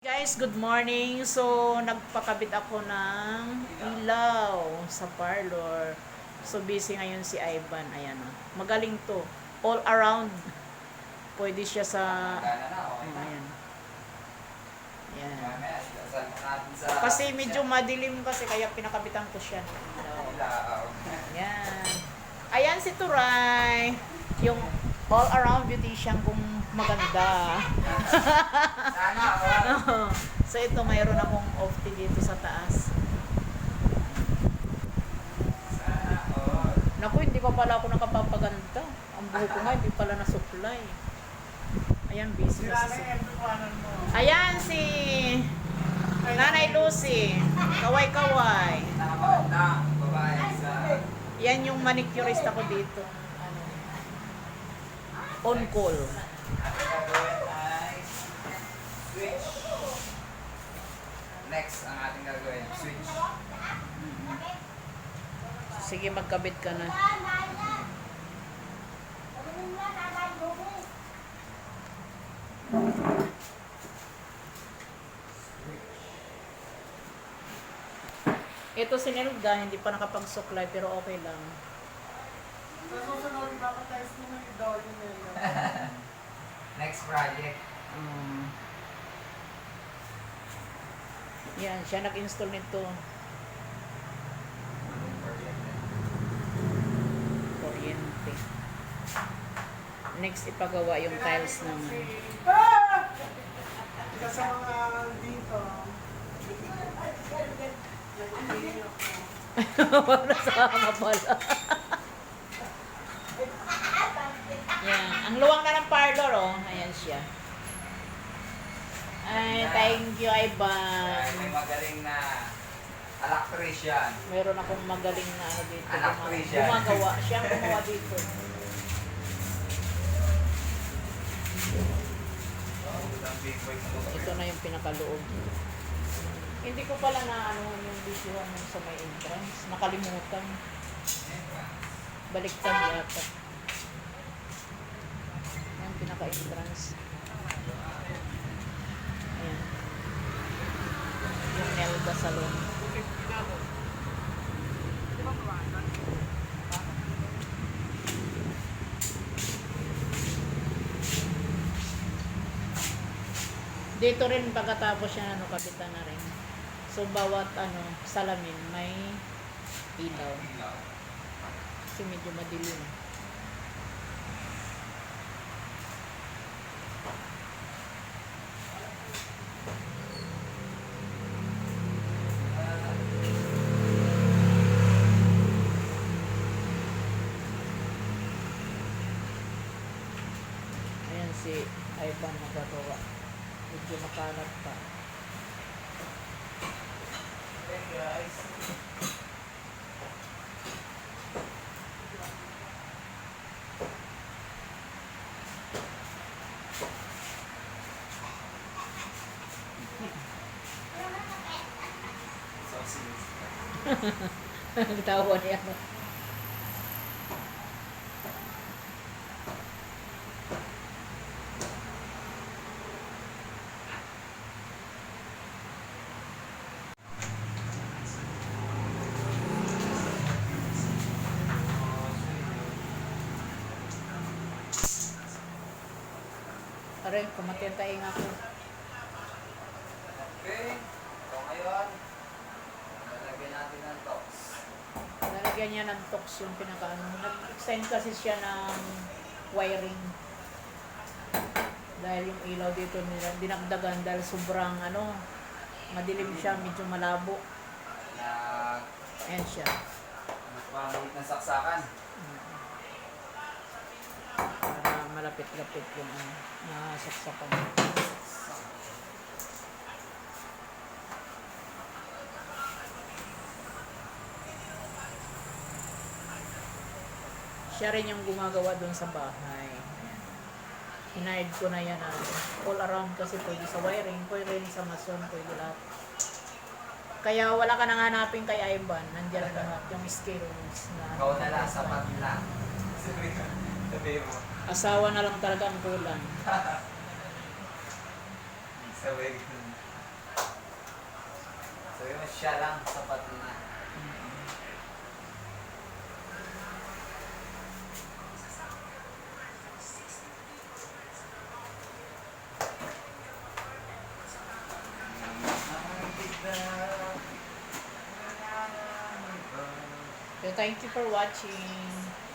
Guys, good morning. So, nagpakabit ako ng ilaw sa parlor. So, busy ngayon si Ivan. Ayan o. Magaling to. All around. Pwede siya sa... Ayan. Ayan. Kasi medyo madilim kasi kaya pinakabitan ko siya ng. Ilaw. Ayan. Ayan si Turay. Yung all around beautician kung maganda. Sana, oh. so ito mayroon akong off dito sa taas. Naku, hindi pa pala ako nakapapaganda. Ang buhok ko nga, hindi pala na-supply. Ayan, busy na si... Ayan, si... Nanay Lucy. Kaway-kaway. Yan yung manicurist ako dito. Ano, on call. Ang gagawin ay... Switch. Next, ang ating gagawin, switch. Sige, magkabit ka na. Ito si Nelga, hindi pa nakapag-suklay pero okay lang. Sa susunod, bapatize mo ng idol nila. Next project. Um, yan, siya nag-install nito. Kuryente. Next, ipagawa yung tiles ng... Ah! Isa sa mga dito. Nag-iiyak ako. Nasama pala. yan. Ang luwang na ng parlor, oh. Ayan siya. Ay, thank you, Ay, Ivan. may magaling na electrician. Meron akong magaling na ano dito. Siya. Gumagawa. Siya ang gumawa dito. Ito na yung pinakaloob. Hindi ko pala na ano yung visual sa may entrance. Nakalimutan. Baliktad yata. Pinaka-entrance. Ayan. Yung Nelga Salon. Dito rin pagkatapos siya ano, kapitan na rin. So, bawat ano, salamin may. Ilaw. Kasi medyo madilim. Ayan si Ivan nagagawa. Medyo makalat pa. Hey guys. Nagtawa niya. Aray, kumatintay nga ako. Okay. So ngayon, lalagyan natin ng tops. Nalagyan niya ng tox yung pinaka-ano. Nag-extend kasi siya ng wiring. Dahil yung ilaw dito nila, dinagdagan dahil sobrang ano, madilim siya, medyo malabo. Na Ayan siya. nagpapamit ng saksakan. Para malapit-lapit yung ano, nasaksakan. Siya rin yung gumagawa doon sa bahay. Hinahid ko na yan ah. all around kasi pwede sa wiring, pwede rin sa mason, pwede lahat. Kaya wala ka nang hanapin kay Ivan. Nandiyan lahat yung skills na... Ikaw na lang, sapat lang. Sabi mo. Asawa na lang talaga ang kulang. Sa. So yun, siya lang, sapat na. So, thank you for watching.